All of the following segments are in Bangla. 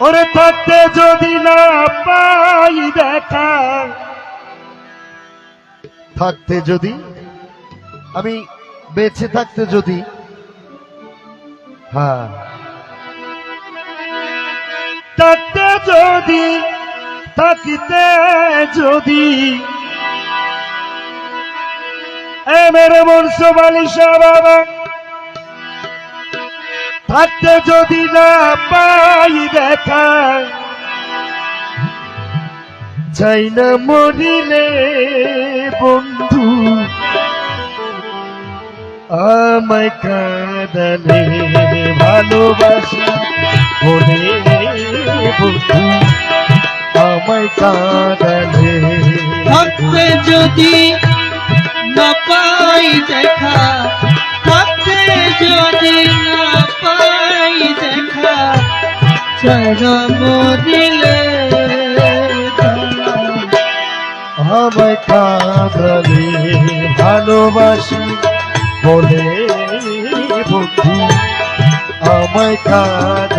ওরে থাকতে যদি না পাই দেখা। থাকতে যদি আমি বেঁচে থাকতে যদি হ্যাঁ। থাকতে যদি থাকিতে যদি এ মেরে মনসু বালিশা বাবা। থাকতে যদি না পাই দেখা, চাই না মরিলে বন্ধু, আমায় কাঁদালে ভালোবাসা বলে বন্ধু, আমায় কাঁদালে থাকতে যদি ভালোবাসি বলে বন্ধু আমায় কাঁদালে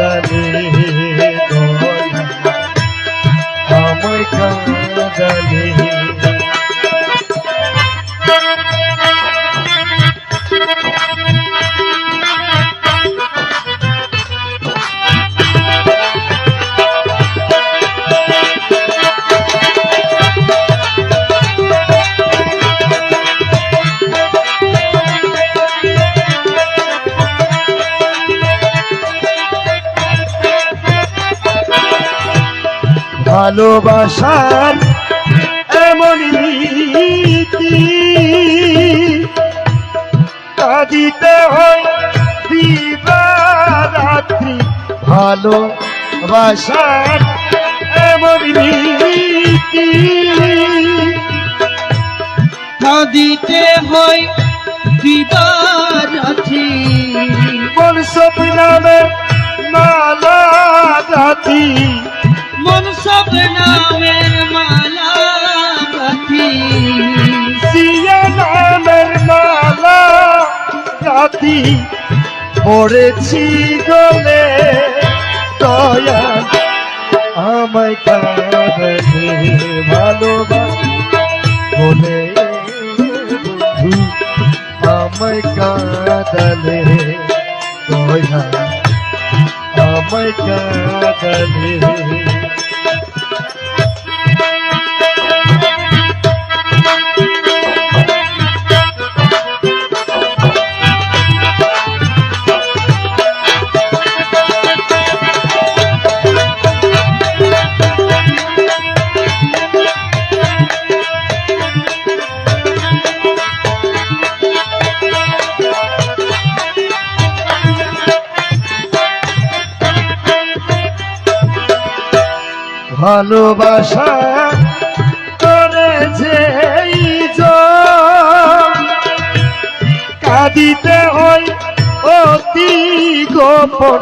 ভালোবাসার এমন কাঁদিতে হয় দিবারাত্রি ভালোবাসার এমন কাঁদিতে হয় দিবারাত্রি। মন স্বপ্নামে মালা রাতি মন সব নামের মালা রাতি পড়েছি গলে দয়া আমায় কাঁদে আমায় কাঁদালে দয়া আমায় কাঁদালে ভালোবাসা করে যে কাঁদিতে হয় অতি গোপন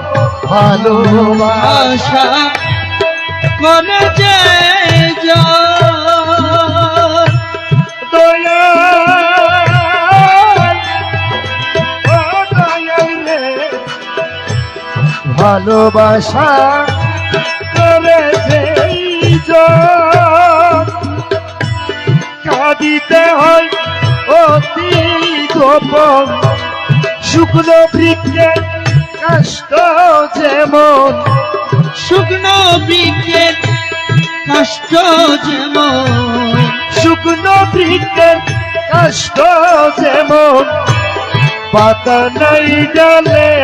ভালোবাসা। আশা করে যে জন দয়া ও দয়াল রে, ভালোবাসা করে যেই জন কাঁদিতে হয় অতি গোপন। শুকনো বৃক্ষের কষ্ট যেমন। শুকনো বৃক্ষের কষ্ট যেমন। শুকনো বৃক্ষের কষ্ট যেমন। পাতা নাই ডালে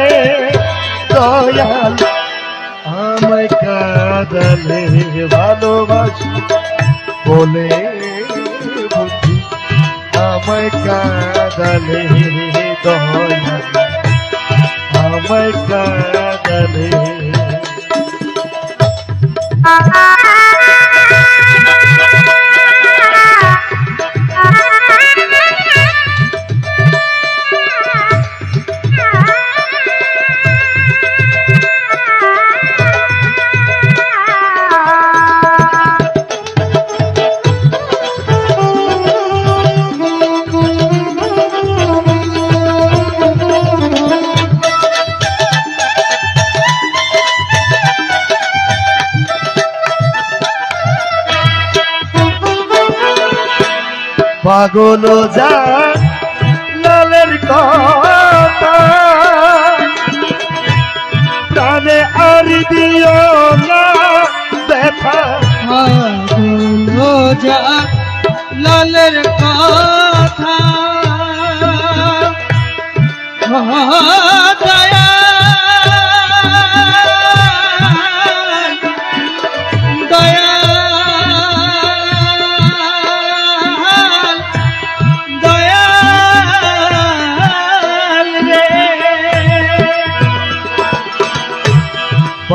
কাঁদালে ভালোবাসি। বলে বন্ধু আমায় কাঁদালে দয়া। আমায় পাগল যা লালের কথা। প্রাণে আর দিও না ব্যথা। পাগল যা লালের কথা।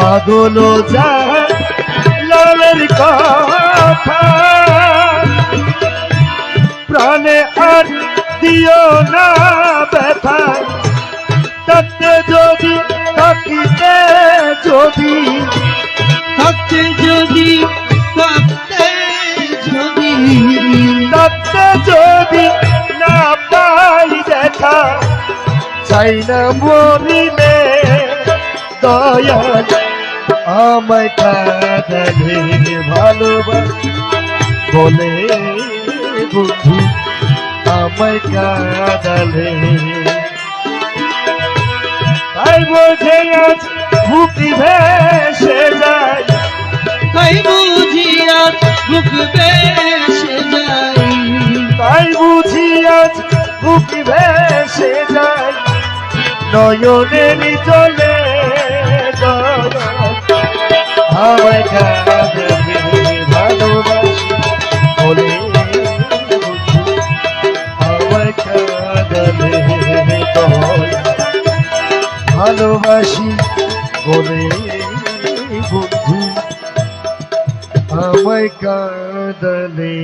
পাগল যা লালের কথা। প্রাণে আর দিও না ব্যথা। তাতে যদি থাকিতে যদি থাকতে যদি থাকতে যদি। তাতে যদি না পাই দেখা চাই না মরিলে দয়াল। আমায় কাঁদালে ভালোবাস বলে বন্ধু, আমায় কাঁদালে তাই বোঝে আজ বুকি ভেসে যায়, তাই বুঝিয়া বুক বেসে যাই তাই বুঝি আজ বুকি ভেসে যায়। নয়নের চলে আমায় ভালোবাসি বলে আমায় ভালোবাসি বলে বন্ধু আমায় কাঁদলে